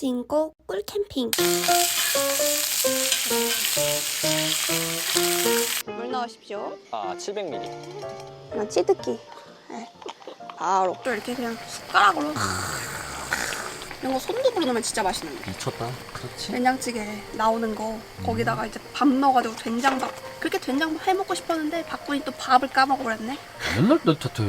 진고 꿀캠핑 물 넣으십시오 아 700ml. 그냥 찌듯기 네. 바로 또 이렇게 그냥 숟가락으로 이런 거 손톱으로 넣으면 진짜 맛있는데 미쳤다. 그렇지. 된장찌개 나오는 거 거기다가 이제 밥 넣어가지고 된장밥 그렇게 된장밥 해먹고 싶었는데 박군이 또 밥을 까먹어버렸네 맨날 내 탓해.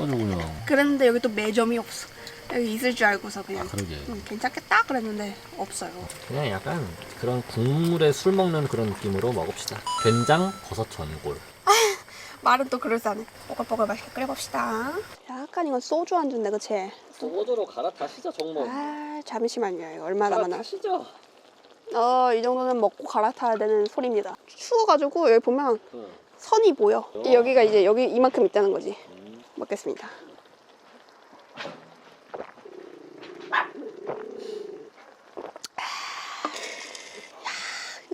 아주 그냥. 그랬는데 여기 또 매점이 없어 여기 있을 줄 알고서 그냥 그러게. 음, 괜찮겠다 그랬는데 없어요 그냥 약간 그런 국물에 술 먹는 그런 느낌으로 먹읍시다. 된장 버섯 전골. 말은 또 그럴싸하네 뽀글뽀글 맛있게 끓여봅시다 약간 이건 소주 안주인데 그치? 소주로 갈아타시죠 종목. 아 잠시만요 이거 얼마 남았나 갈아타시죠. 어, 이 정도는 먹고 갈아타야 되는 소리입니다. 추워가지고 여기 보면 응. 선이 보여. 어. 여기가 이제 여기 이만큼 있다는 거지. 음. 먹겠습니다.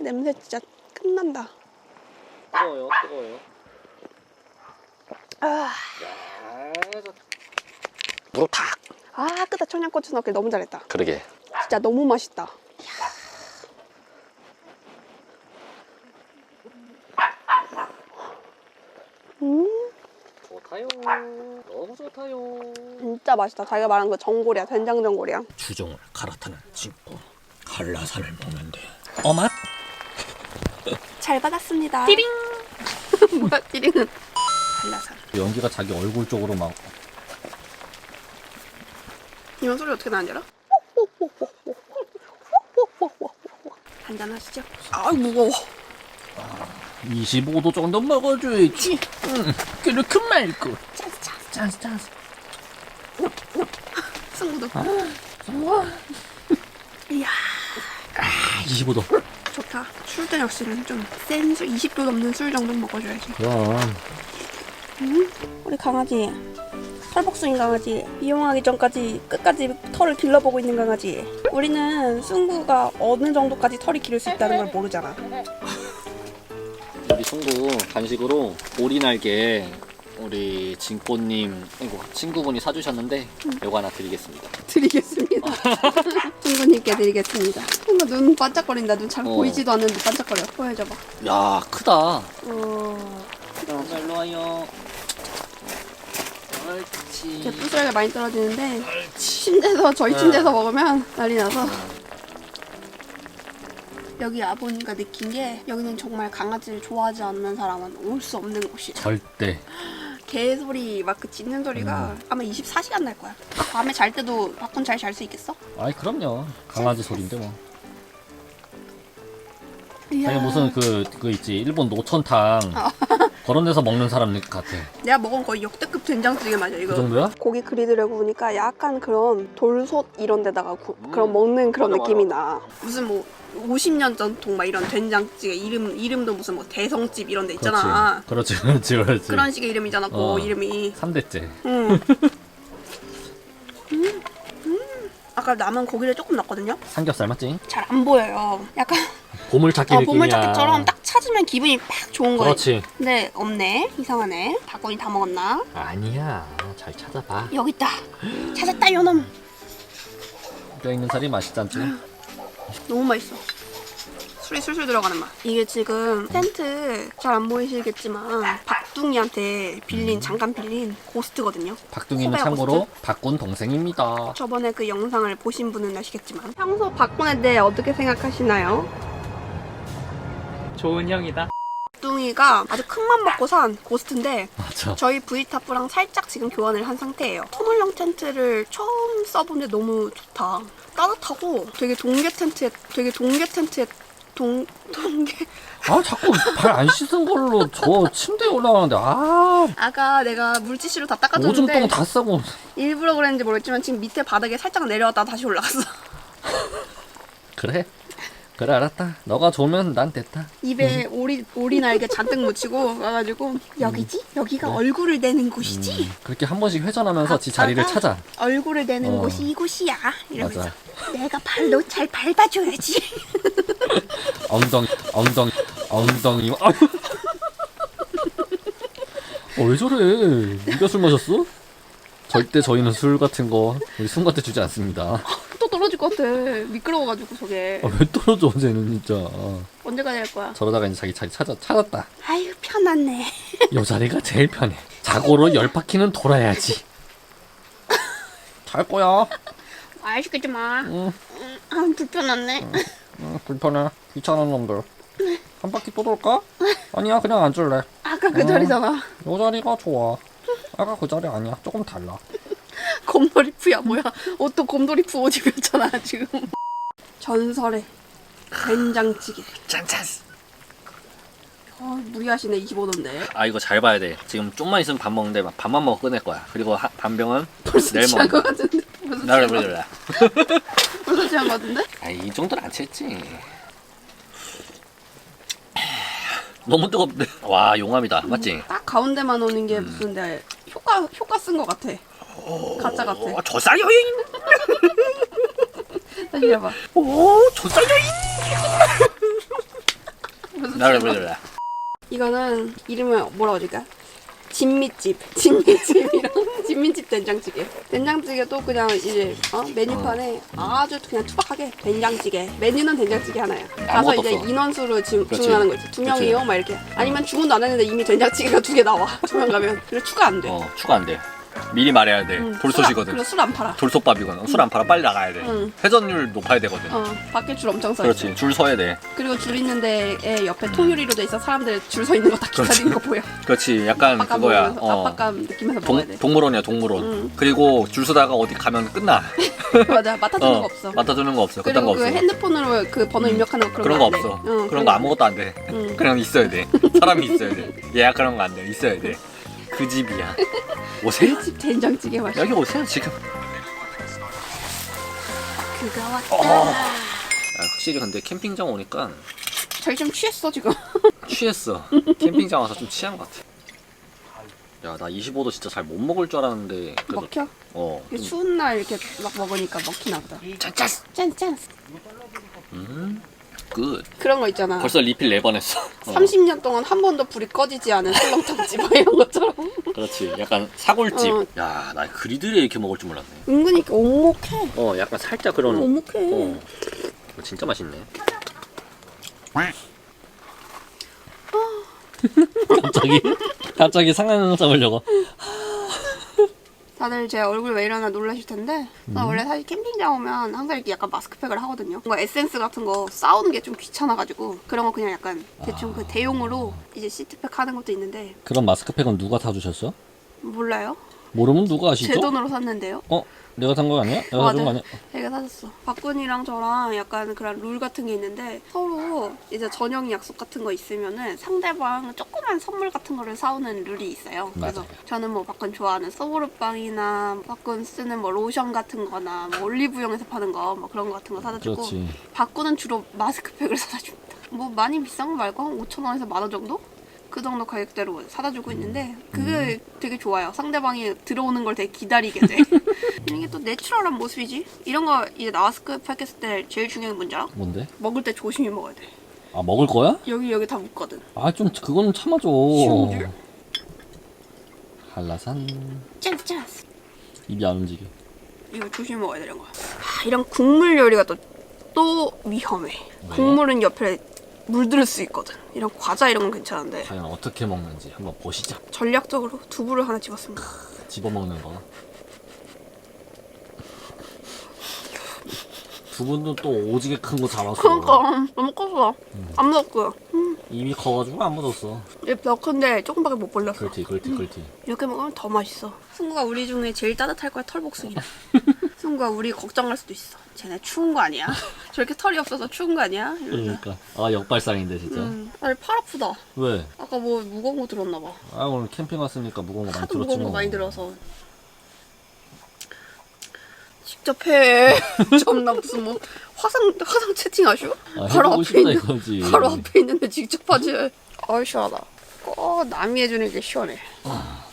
냄새 진짜 끝난다. 뜨거워요. 뜨거워요. 아, 야, 무릎 탁. 아 끝에 청양고추 넣기 너무 잘했다. 그러게. 진짜 너무 맛있다. 음, 좋다요. 너무 좋다요. 진짜 맛있다. 자기가 말한 그 전골이야, 된장 전골이야. 주종을 갈아타는 친구. 한라산을 먹는데. 어맛? 잘 받았습니다. 띠링. 뭐야 띠링은? 한라산. 연기가 자기 얼굴 쪽으로 막 이런 소리 어떻게 나는지 알아? 한잔 하시죠. 아 무거워. 25도 정도 먹어줘야지. 응, 그렇게 말고. 짜스 짜스. 짜스 짜스. 승구도. 우와. 이야 25도. 좋다. 술 저녁술은 좀센 술, 20도 넘는 술 정도 는 먹어줘야지. 그럼 우리 강아지. 털복숭이 강아지. 이용하기 전까지 끝까지 털을 길러보고 있는 강아지. 우리는 승구가 어느 정도까지 털이 기를 수 있다는 걸 모르잖아. 우리 송구 간식으로 오리 날개 우리 진꼬님 이거 친구분이 사주셨는데 이거 하나 드리겠습니다. 드리겠습니다. 승구님께 드리겠습니다. 승구 눈 반짝거린다. 눈 잘 어. 보이지도 않는데 반짝거려. 보여줘봐. 야 크다. 어... 자 일로 와요. 옳지. 제 부스러기가 많이 떨어지는데 침대에서 저희 침대에서 먹으면 난리 나서 여기 와보니까 느낀 게 여기는 정말 강아지를 좋아하지 않는 사람은 올 수 없는 곳이야 절대. 개 소리 막 그 짖는 소리가 아마 24시간 날 거야 밤에 잘 때도 밖은 잘 잘 수 있겠어? 아이 그럼요. 강아지 소리인데 뭐. 이야, 자기 무슨 그 그 있지 일본 노천탕 그런 데서 먹는 사람 같아. 내가 먹은 거의 역대급 된장찌개 맞아 이거 그 정도야? 고기 그리드를 구우니까 약간 그런 돌솥 이런 데다가 구, 그런 먹는 그런 음. 맞아, 느낌이 나. 무슨 뭐 50년 전통 막 이런 된장찌개 이름 이름도 무슨 뭐 대성집 이런 데 있잖아. 그렇지, 그렇지, 그렇지. 그런 식의 이름이잖아. 그 어. 이름이. 3대째. 응. 음, 음. 아까 남은 고기를 조금 넣었거든요. 삼겹살 맞지? 잘 안 보여요. 약간 보물찾기 어, 느낌이야. 보물찾기처럼 딱 찾으면 기분이 팍 좋은 거예요. 그렇지. 근데 없네. 이상하네. 닭건이 다 먹었나? 아니야. 잘 찾아봐. 여기 있다. 찾았다 요놈. 뼈 있는 살이 맛있지 않지? 너무 맛있어. 술이 술술 들어가는 맛. 이게 지금 텐트 잘 안 보이시겠지만 박둥이한테 빌린 잠깐 빌린 고스트거든요. 박둥이는 코베아 참고로 박군 동생입니다. 저번에 그 영상을 보신 분은 아시겠지만 평소 박군에 대해 어떻게 생각하시나요? 좋은 형이다. 박둥이가 아주 큰맘 먹고 산 고스트인데 맞아. 저희 V타프랑 살짝 지금 교환을 한 상태예요. 터널형 텐트를 처음 써보는데 너무 좋다. 따뜻하고 되게 동계 텐트에 되게 동계 텐트에 동 동계? 아 자꾸 발 안 씻은 걸로 저 침대에 올라가는데 아. 아까 내가 물티슈로 다 오줌 닦아줬는데 똥다 싸고. 일부러 그랬는지 모르겠지만 지금 밑에 바닥에 살짝 내려왔다 다시 올라갔어. 그래 그래 알았다 너가 좋으면 난 됐다 입에 오리 오리 날개 잔뜩 묻히고 와가지고 여기지? 여기가 얼굴을 내는 곳이지? 음, 그렇게 한 번씩 회전하면서 지 자리를 아빠가 찾아 얼굴을 내는 어. 곳이 이곳이야. 이러면서 맞아. 내가 발로 잘 밟아줘야지. 엉덩이 엉덩이 엉덩이 아유. 어, 왜 저래 네가 술 마셨어? 절대 저희는 술 같은 거 우리 순간때 주지 않습니다 또 떨어질 것 같아. 돼. 미끄러워가지고 저게. 아, 왜 떨어져 쟤는 진짜. 언제가 될 거야? 저러다가 이제 자기 자리 찾아 찾았다. 아유 편안네. 요 자리가 제일 편해. 자고로 열 바퀴는 돌아야지. 잘 거야. 아 시키지 마. 응. 음, 아 불편하네. 응, 불편해. 귀찮은 놈들. 한 바퀴 또 돌까? 아니야, 그냥 앉을래. 아까 그 자리잖아. 요 자리가 좋아. 아까 그 자리 아니야. 조금 달라. 곰돌이푸야 뭐야? 옷도 곰돌이푸 옷 입었잖아 지금. 전설의 된장찌개. 짠짠스. 아 무리하시네 25도인데. 아 이거 잘 봐야 돼. 지금 좀만 있으면 밥 먹는데 막 밥만 먹어 끝낼 거야. 그리고 하, 반병은 벌써 내일 취한 먹는 거야. 같은데. 벌써 나를 취한 거- 불러라. 벌써 취한 것 같은데? 아이 정도는 안 취했지. 너무 뜨겁네. 와 용암이다. 맞지? 딱 가운데만 오는 게 무슨 데 효과 효과 쓴 것 같아. 가짜 같아. 어, 조살 여인. 다시 해봐. 오 여인. 벌써 나를. 불러라. 이거는 이름을 뭐라고 해줄까? 진미집, 진미집이랑 진미집 된장찌개. 된장찌개도 그냥 이제 어? 메뉴판에 아주 그냥 투박하게 된장찌개. 메뉴는 된장찌개 하나야. 가서 아무것도 이제 없어. 인원수로 그렇지. 주문하는 거지. 두 그렇지. 명이요, 막 이렇게. 아니면 주문도 안 했는데 이미 된장찌개가 두 개 나와. 두 명 가면. 그리고 추가 안 돼. 어 추가 안 돼. 미리 말해야 돼. 응, 돌솥이거든. 술안 팔아. 돌솥밥이거든. 술 안 팔아 빨리 나가야 돼. 응. 회전율 높아야 되거든. 어, 밖에 줄 엄청 서 있어. 그렇지. 줄 서야 돼. 그리고 줄 있는 데에 옆에 통유리로 돼 있어 사람들 줄 서 있는 거다 기다리는 거 보여. 그렇지. 약간 압박감 그거야. 보면서, 어. 압박감 느끼면서 먹어야 돼. 동, 동물원이야 동물원. 응. 그리고 줄 서다가 어디 가면 끝나. 맞아, 맡아주는 거 없어. 맡아주는 거 없어. 그딴 거 그리고 그 없어. 핸드폰으로 그 번호 입력하는 거 그런, 그런 거거안 돼. 없어. 응, 그런 거 아무것도 안 돼. 응. 그냥 있어야 돼. 사람이 있어야 돼. 예약 그런 거 안 돼. 있어야 돼. 그 집이야. 오세요? 집 된장찌개 맛이. 여기 오세요 지금. 그가 왔다. 어. 아, 확실히 근데 캠핑장 오니까 저희 좀 취했어 지금. 취했어. 캠핑장 와서 좀 취한 것 같아. 야, 나 25도 진짜 잘 못 먹을 줄 알았는데. 그래도 먹혀? 어. 이게 추운 날 이렇게 막 먹으니까 먹히나 보다. 짠짠. 짠 짠. 음. 굿. 그런 거 있잖아. 벌써 리필 4번 했어. 어. 30년 동안 한 번도 불이 꺼지지 않은 설렁탕집 뭐 이런 것처럼. 그렇지. 약간 사골집. 어. 야, 나 그리들에 이렇게 먹을 줄 몰랐네. 은근히 이렇게 오목해. 어, 약간 살짝 그런. 오목해. 어. 이거 진짜 맛있네. 갑자기 갑자기 상한 잡으려고. 다들 제 얼굴 왜 이러나 놀라실 텐데 나 원래 사실 캠핑장 오면 항상 이렇게 약간 마스크팩을 하거든요. 뭔가 에센스 같은 거 싸우는 게 좀 귀찮아가지고 그런 거 그냥 약간 대충 그 대용으로 이제 시트팩 하는 것도 있는데 그런 마스크팩은 누가 사주셨어? 몰라요? 모르면 누가 아시죠? 제 돈으로 샀는데요. 어? 내가 산 거 아니야? 내가 사준 거 아니야? 내가 사줬어. 박군이랑 저랑 약간 그런 룰 같은 게 있는데 서로 이제 저녁 약속 같은 거 있으면은 상대방 조그만 선물 같은 거를 사오는 룰이 있어요. 그래서 맞아요. 저는 뭐 박군 좋아하는 소보르빵이나 박군 쓰는 뭐 로션 같은 거나 뭐 올리브영에서 파는 거 뭐 그런 거 같은 거 사다 주고 그렇지. 박군은 주로 마스크팩을 사다 줍니다. 뭐 많이 비싼 거 말고 한 5천 원에서 만 원 정도? 그 정도 가격대로 사다 주고 있는데 그게 되게 좋아요. 상대방이 들어오는 걸 되게 기다리게 돼. 이런 게또 내추럴한 모습이지. 이런 거 이제 마스크팩 했을 때 제일 중요한 게 뭔지 알아? 뭔데? 먹을 때 조심히 먹어야 돼. 아 먹을 거야? 여기 여기 다 묻거든. 아 좀 그거는 참아줘. 쉬운 줄? 한라산 짠 짠. 입이 안 움직여. 이거 조심히 먹어야 되는 거야. 아, 이런 국물 요리가 또, 또 위험해. 왜? 국물은 옆에 물들 수 있거든. 이런 과자 이런 건 괜찮은데 과연 어떻게 먹는지 한번 보시죠. 전략적으로 두부를 하나 집었습니다. 집어 먹는 거. 두 분도 또 오지게 큰 거 잡았어. 그러니까 너무 컸어. 안 먹었고요. 입이 커가지고 안 묻었어. 얘벼 큰데 조금밖에 못 벌렸어. 그렇지, 그렇지, 그렇지. 이렇게 먹으면 더 맛있어. 승구가 우리 중에 제일 따뜻할 거야 털복숭이라. 승구가 우리 걱정할 수도 있어. 쟤네 추운 거 아니야? 저렇게 털이 없어서 추운 거 아니야? 이러면서. 그러니까 아 역발상인데 진짜. 음, 아니 팔 아프다. 왜? 아까 뭐 무거운 거 들었나 봐. 아 오늘 캠핑 왔으니까 무거운 거 많이 하도 들었지 무거운 뭐. 거 많이 들어서. 직접 해. 참나 무슨 뭐 화상 화상 채팅하쇼? 아, 바로 해보고 앞에 싶다 있는 이거지. 바로 앞에 있는데 직접 하지. 아이 시원하다. 어 남이 해주는 게 시원해.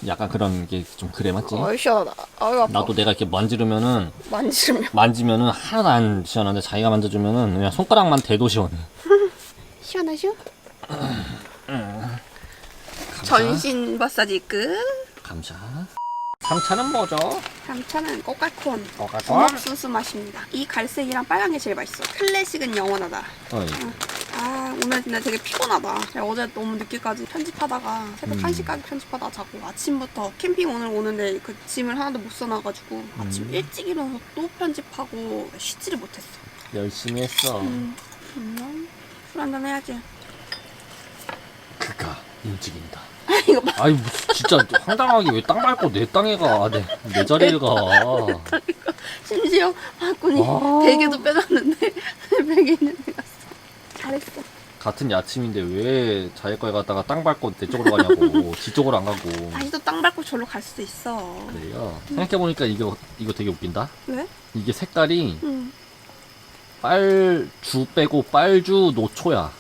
약간 그런 게 좀 그래 맞지? 아이 시원하다. 아파. 나도 내가 이렇게 만지르면은 만지면 만지면은 하나도 안 시원한데 자기가 만져주면은 그냥 손가락만 대도 시원해. 시원하쇼? 전신 마사지 끝. 감사. 상차는 뭐죠? 감차는 꼬깔콘 꼬깔콘? 옥수수 맛입니다. 이 갈색이랑 빨간 게 제일 맛있어. 클래식은 영원하다. 어이. 아 오늘 근데 되게 피곤하다. 제가 어제 너무 늦게까지 편집하다가 새벽 음. 1시까지 편집하다 자고 아침부터 캠핑 오늘 오는데 그 짐을 하나도 못 써놔가지고 아침 음. 일찍 일어나서 또 편집하고 쉬지를 못했어. 열심히 했어. 음, 음, 술 한잔 해야지. 그가 움직인다. 이거 봐. 아니 무슨 진짜 황당하게 왜 땅 밟고 내 땅에 가? 내, 내 자리에 가. 심지어 박군이 아. 베개도 빼놨는데 베개 있는 데 갔어. 잘했어. 같은 야침인데 왜 자기 거에 갔다가 땅 밟고 내 쪽으로 가냐고. 지 쪽으로 안 가고. 다시 또 땅 밟고 절로 갈 수도 있어. 그래요. 생각해보니까 이거, 이거 되게 웃긴다. 왜? 이게 색깔이 응. 빨주 빼고 빨주 노초야.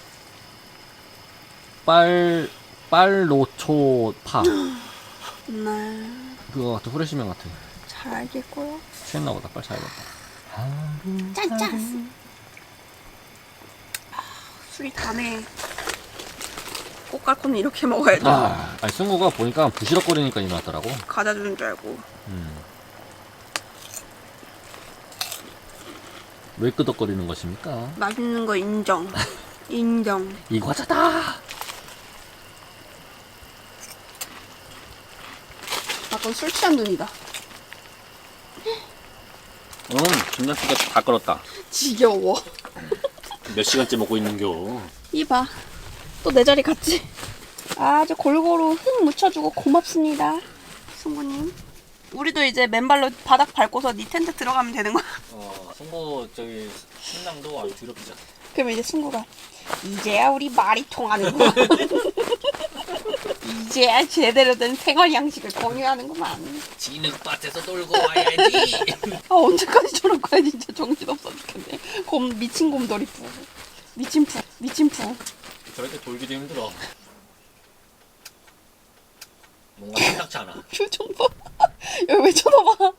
빨, 빨노초 파. 네. 그거 같아. 후레쉬명 같아. 잘 알겠고요. 취했나 보다. 빨리 자야겠다. 짠짠. 아, 술이 다네. 꽃갈콘은 이렇게 먹어야지. 아, 아니, 승구가 보니까 부시럭거리니까 일어났더라고. 과자 주는 줄 알고. 음. 왜 끄덕거리는 것입니까? 맛있는 거 인정. 인정. 이 과자다! 아까 술 취한 눈이다. 응, 김나씨가 다 끓었다. 지겨워. 몇 시간째 먹고 있는겨. 이봐. 또 내 자리 갔지? 아주 골고루 흙 묻혀주고 고맙습니다. 승구님. 우리도 이제 맨발로 바닥 밟고서 네 텐트 들어가면 되는 거야. 어, 승구 저기 신랑도 아주 더럽히자. 그럼 이제 승구가 이제야 우리 말이 통하는구만. 이제야 제대로 된 생활 양식을 공유하는구만. 진흙밭에서 놀고 와야지. 아 언제까지 저럴 거야 진짜 정신없어 죽겠네. 곰 미친 곰돌이 푸. 미친 푸. 미친 푸. 저럴 때 돌기도 힘들어. 뭔가 생각지 않아. 표정 봐. 여기 왜 쳐다봐?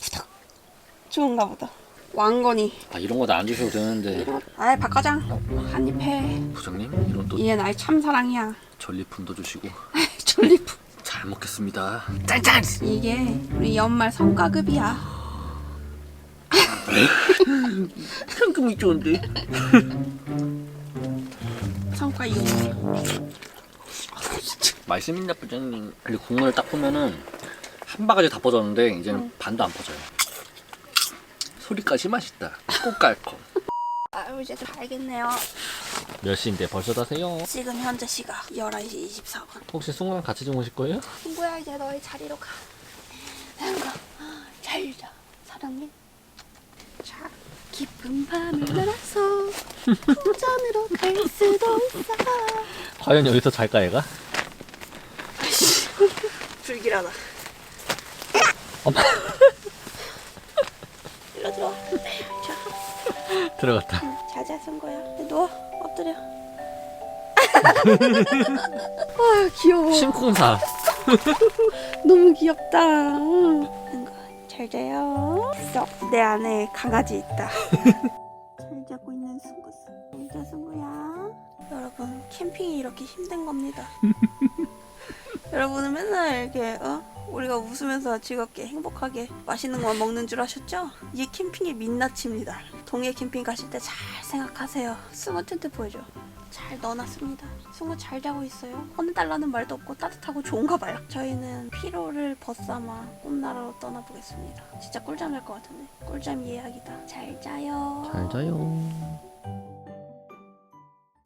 후닥. 좋은가 보다. 왕건이. 아 이런 거 나 안 주셔도 되는데. 아이 박과장 한입 해. 부장님 이런 또 얘 나의 참 사랑이야. 전리품도 주시고 졸리프. 잘 먹겠습니다. 짠짠. 이게 우리 연말 성과급이야. 상금이 좋은데. 성과 2. 말씀있나 부장님. 근데 국물을 딱 보면은 한 바가지 다 퍼졌는데 이제는 반도 안 퍼져요. 소리까지 맛있다. 꽃갈콩. 아유 이제 다 알겠네요. 몇 시인데 벌써 다세요? 지금 현재 시각 11시 24분. 혹시 순간 같이 주무실 거예요? 친구야 이제 너의 자리로 가. 나가 잘자 사랑해. 자 깊은 밤을 날아서 궁전으로 갈 수도 있어. 과연 여기서 잘까 얘가? 불길하다. 엄마 일로 들어와. 자, 들어갔다. 자자 쓴 거야. 누워 엎드려. 아 귀여워. 심쿵사. 너무 귀엽다. 잘 자요. 있어. 내 안에 강아지 있다. 잘 자고 있는 승구스. 잘자 승구야. 여러분 캠핑이 이렇게 힘든 겁니다. 여러분은 맨날 이렇게 어? 우리가 웃으면서 즐겁게 행복하게 맛있는 것만 먹는 줄 아셨죠? 이게 캠핑의 민낯입니다. 동해 캠핑 가실 때 잘 생각하세요. 승우 텐트 보여줘. 잘 넣어놨습니다. 승우 잘 자고 있어요. 혼내달라는 말도 없고 따뜻하고 좋은가 봐요. 저희는 피로를 벗삼아 꿈나라로 떠나보겠습니다. 진짜 꿀잠 잘 것 같은데. 꿀잠 예약이다. 잘 자요. 잘 자요.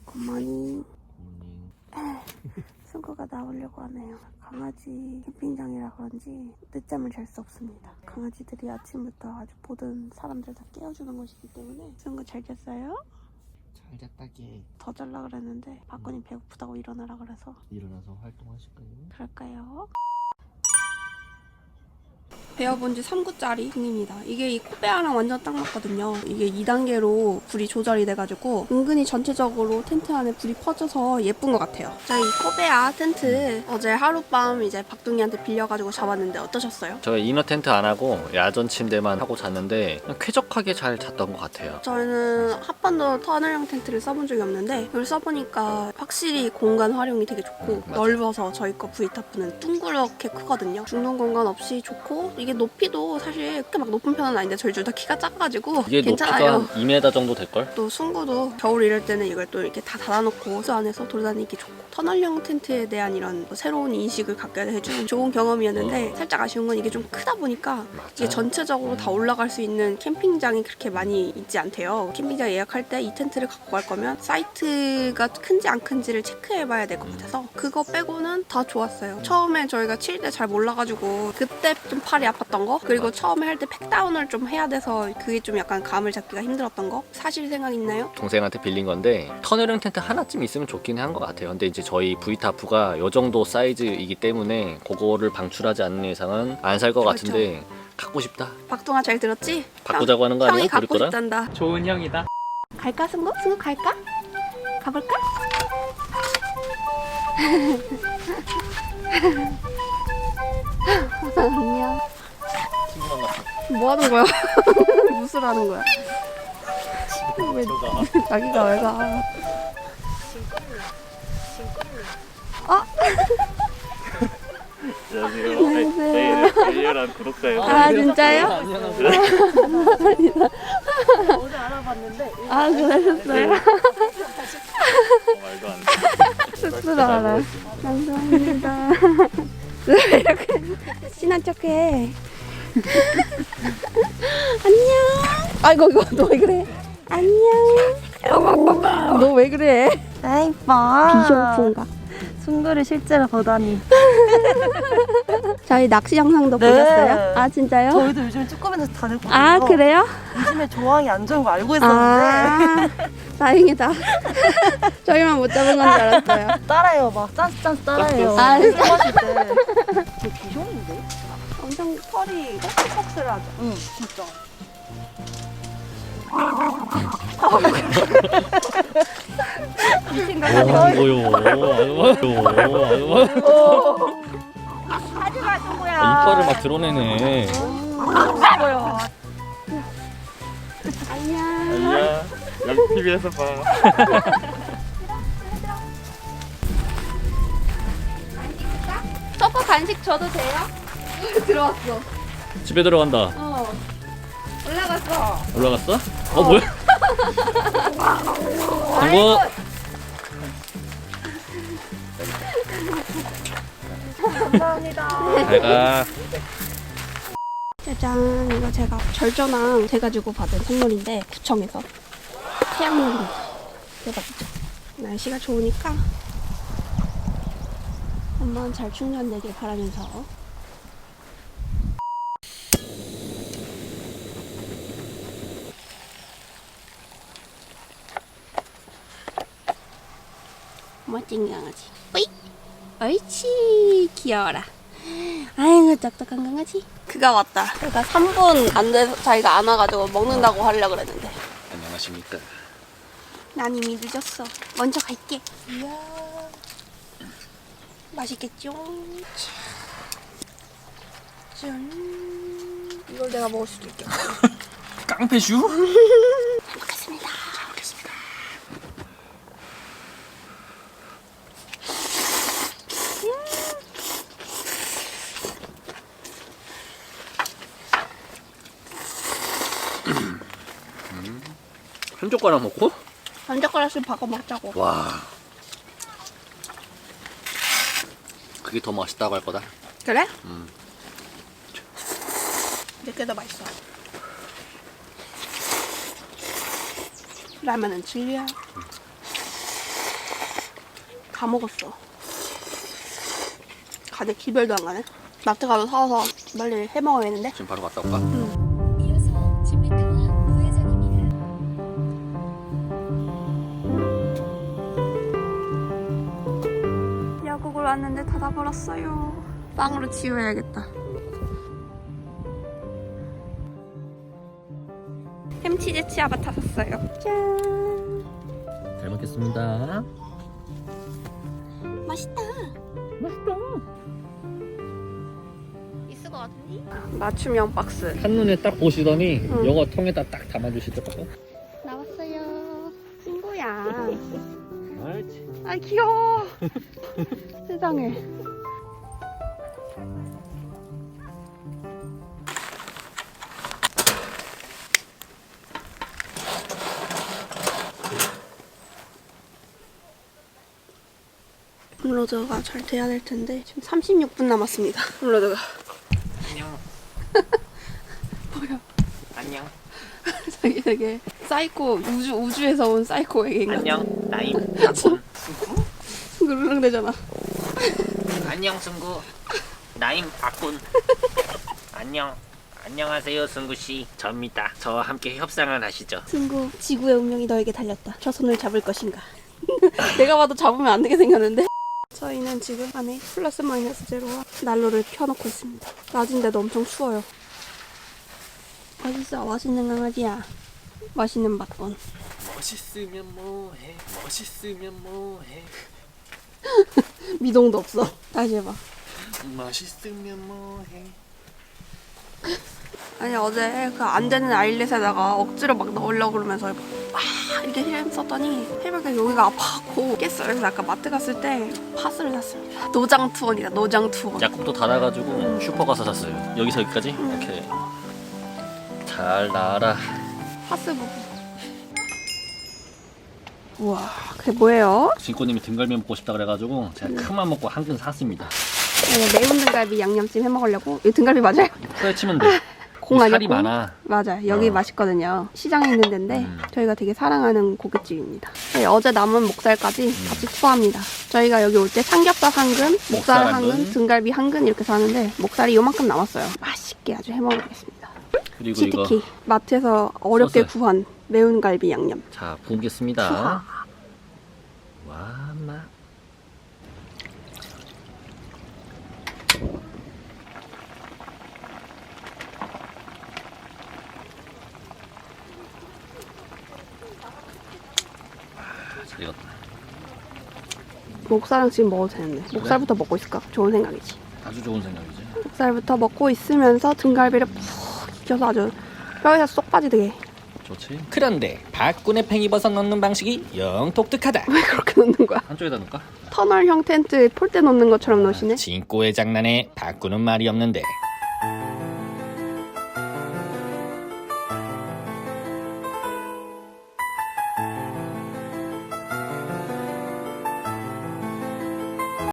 굿모닝. 승구가 나오려고 하네요. 강아지 캠핑장이라 그런지 늦잠을 잘 수 없습니다. 강아지들이 아침부터 아주 모든 사람들 다 깨워주는 곳이기 때문에 승구 잘 잤어요? 잘 잤다게. 더 잘라 그랬는데 박건이 배고프다고 일어나라 그래서 일어나서 활동하실까요? 그럴까요? 배워본 지 3구짜리 중입니다. 이게 이 코베아랑 완전 딱 맞거든요. 이게 2단계로 불이 조절이 돼가지고 은근히 전체적으로 텐트 안에 불이 퍼져서 예쁜 것 같아요. 저희 코베아 텐트 어제 하룻밤 이제 박둥이한테 빌려가지고 잡았는데 어떠셨어요? 제가 이너 텐트 안 하고 야전 침대만 하고 잤는데 그냥 쾌적하게 잘 잤던 것 같아요. 저는 한 번도 터널형 텐트를 써본 적이 없는데 이걸 써보니까 확실히 공간 활용이 되게 좋고 음, 맞아. 넓어서 저희 거 V타프는 둥그렇게 크거든요. 죽는 공간 없이 좋고 이게 높이도 사실 그렇게 막 높은 편은 아닌데 저희 둘 다 키가 작아가지고 이게 괜찮아요. 높이가 한 2m 정도 될걸? 또 승구도 겨울 이럴 때는 이걸 또 이렇게 다 닫아놓고 수 안에서 돌아다니기 좋고 터널형 텐트에 대한 이런 뭐 새로운 인식을 갖게 해주는 좋은 경험이었는데 살짝 아쉬운 건 이게 좀 크다 보니까 이게 전체적으로 다 올라갈 수 있는 캠핑장이 그렇게 많이 있지 않대요. 캠핑장 예약할 때 이 텐트를 갖고 갈 거면 사이트가 큰지 안 큰지를 체크해봐야 될 것 같아서 그거 빼고는 다 좋았어요. 처음에 저희가 칠 때 잘 몰라가지고 그때 좀 팔이 아 팠던 거 그리고 처음에 할 때 팩다운을 좀 해야 돼서 그게 좀 약간 감을 잡기가 힘들었던 거 사실 생각 있나요? 동생한테 빌린 건데 터널형 텐트 하나쯤 있으면 좋긴 한 것 같아요. 근데 이제 저희 V타프가 요 정도 사이즈이기 때문에 그거를 방출하지 않는 이상은 안 살 것 그렇죠. 같은데 갖고 싶다. 박동아 잘 들었지? 바꾸자고 하는 거 형이 아니야? 갖고 그럴 거랑? 싶단다. 좋은 형이다. 갈까 승구? 승구 갈까? 가볼까? 안녕. 뭐 하는 거야? 무슨 하는 거야? 왜 자기가 왜 가? 안녕하세요. 안녕하세요. 리얼한 구독자예요. 아 진짜요? 안녕하세요. 아 그러셨어요? 말도 안 돼. 감사합니다. 왜 이렇게 친한 척해? 안녕. 아이고 이거 너 왜 그래? 안녕. 너 왜 그래? 아 이뻐 비숑프인가? 승부를 실제로 보다니 저희 낚시 영상도 네. 보셨어요? 아 진짜요? 저희도 요즘에 쭈꾸미에서 다들 보고 아 그래요? 요즘에 조항이 안 좋은 거 알고 있었는데 아 다행이다. 저희만 못 잡은 건 줄 알았어요. 따라해요 막 짠스 짠스 따라해요 아, 진짜? 승부하실 때 저 비숑인데? 엄청 털이 퍽퍽슬하죠. 응 진짜 아이고요. 아이고요. 하지마 승부야 아, 이빨을 막 드러내네. 안녕. 아니야. 여기 TV에서 봐. 서퍼 간식 줘도 돼요? 들어왔어. 집에 들어간다. 어. 올라갔어. 올라갔어? 어, 뭐야? 친구. 감사합니다 잘 가. 짜잔. 이거 제가 절전왕 돼가지고 받은 선물인데 구청에서 태양열입니다. 대박이죠. 날씨가 좋으니까 엄마는 잘 충전되길 바라면서 멋진 강아지. 뿌이! 옳지 귀여워라. 아이고 똑똑한 강아지. 그가 왔다. 그가 3분 안 돼서 자기가 안 와가지고 먹는다고 하려고 그랬는데 안녕하십니까. 난 이미 늦었어. 먼저 갈게. 이야. 맛있겠죠? 짠. 이걸 내가 먹을 수도 있겠다. 깡패슈? 잘 먹겠습니다. 잘 먹겠습니다. 한 젓가락 먹고? 한 젓가락씩 바꿔 먹자고. 와. 그게 더 맛있다고 할 거다. 그래? 음. 내게 더 맛있어. 라면은 진리야. 다 먹었어. 간에 기별도 안 가네. 마트 가서 사와서 빨리 해 먹어야겠는데. 지금 바로 갔다 올까? 이 골랐는데 닫아버렸어요. 빵으로 치워야겠다. 햄치즈 치아바타 샀어요. 짠잘 먹겠습니다. 맛있다. 맛있다. 있을 것 같니? 맞춤형 박스. 한눈에 딱 보시더니 응. 영어 통에다 딱 담아주시더라고 나왔어요. 친구야. 옳지. 아 귀여워. 세상에. 업로드가 잘 돼야 될 텐데 지금 36분 남았습니다. 업로드가. 안녕. 뭐야? 안녕. 자기 되게 사이코 우주 우주에서 온 사이코 애인가? 안녕. 나임. 그르릉 되잖아. 안녕 승구. 나임 박군. 안녕. 안녕하세요 승구 씨. 접니다. 저와 함께 협상을 하시죠. 승구, 지구의 운명이 너에게 달렸다. 저 손을 잡을 것인가? 내가 봐도 잡으면 안 되게 생겼는데? 저희는 지금 안에 플러스 마이너스 제로와 난로를 켜놓고 있습니다. 낮인데도 엄청 추워요. 맛있어, 맛있는 강아지야. 맛있는 맛본. 멋있으면 뭐해. 멋있으면 뭐해. 미동도 없어. 다시 해봐. 멋있으면 뭐해. 아니 어제 그 안 되는 아일렛에다가 억지로 막 넣으려고 그러면서 막 이렇게 힘 썼더니 새벽에 여기가 아파갖고 깼어요. 그래서 아까 마트 갔을 때 파스를 샀습니다. 노장 투원이다. 노장 투원. 약국도 닫아가지고 슈퍼 가서 샀어요. 여기서 여기까지 이렇게 잘 나와라. 파스 부분. 우와, 그게 뭐예요? 진꼬님이 등갈비 먹고 싶다 그래가지고 제가 큰맘 먹고 한 근 샀습니다. 네, 매운 등갈비 양념찜 해 먹으려고. 이 등갈비 맞아요? 후려치면 돼. 공 아니야? 살이 공? 많아. 맞아. 여기 어. 맛있거든요. 시장에 있는 데인데 음. 저희가 되게 사랑하는 고깃집입니다. 네, 어제 남은 목살까지 같이 투하합니다. 저희가 여기 올 때 삼겹살 한 근, 목살 목살 한 근. 등갈비 한 근 이렇게 사는데 목살이 요만큼 남았어요. 맛있게 아주 해 먹어보겠습니다. 그리고 이거 치트키 마트에서 어렵게 소스. 구한 매운 갈비 양념. 자 부으겠습니다. 와 마. 아, 잘 익었다. 목살은 지금 먹어도 되는데 목살부터 먹고 있을까? 좋은 생각이지. 아주 좋은 생각이지. 목살부터 먹고 있으면서 등갈비를 푹 익혀서 아주 뼈에서 쏙 빠지게 좋지. 그런데 박군의 팽이버섯 넣는 방식이 영 독특하다. 왜 그렇게 넣는 거야? 한쪽에다 넣을까? 터널형 텐트에 폴대 넣는 것처럼 넣으시네. 진꼬의 장난에 박군은 말이 없는데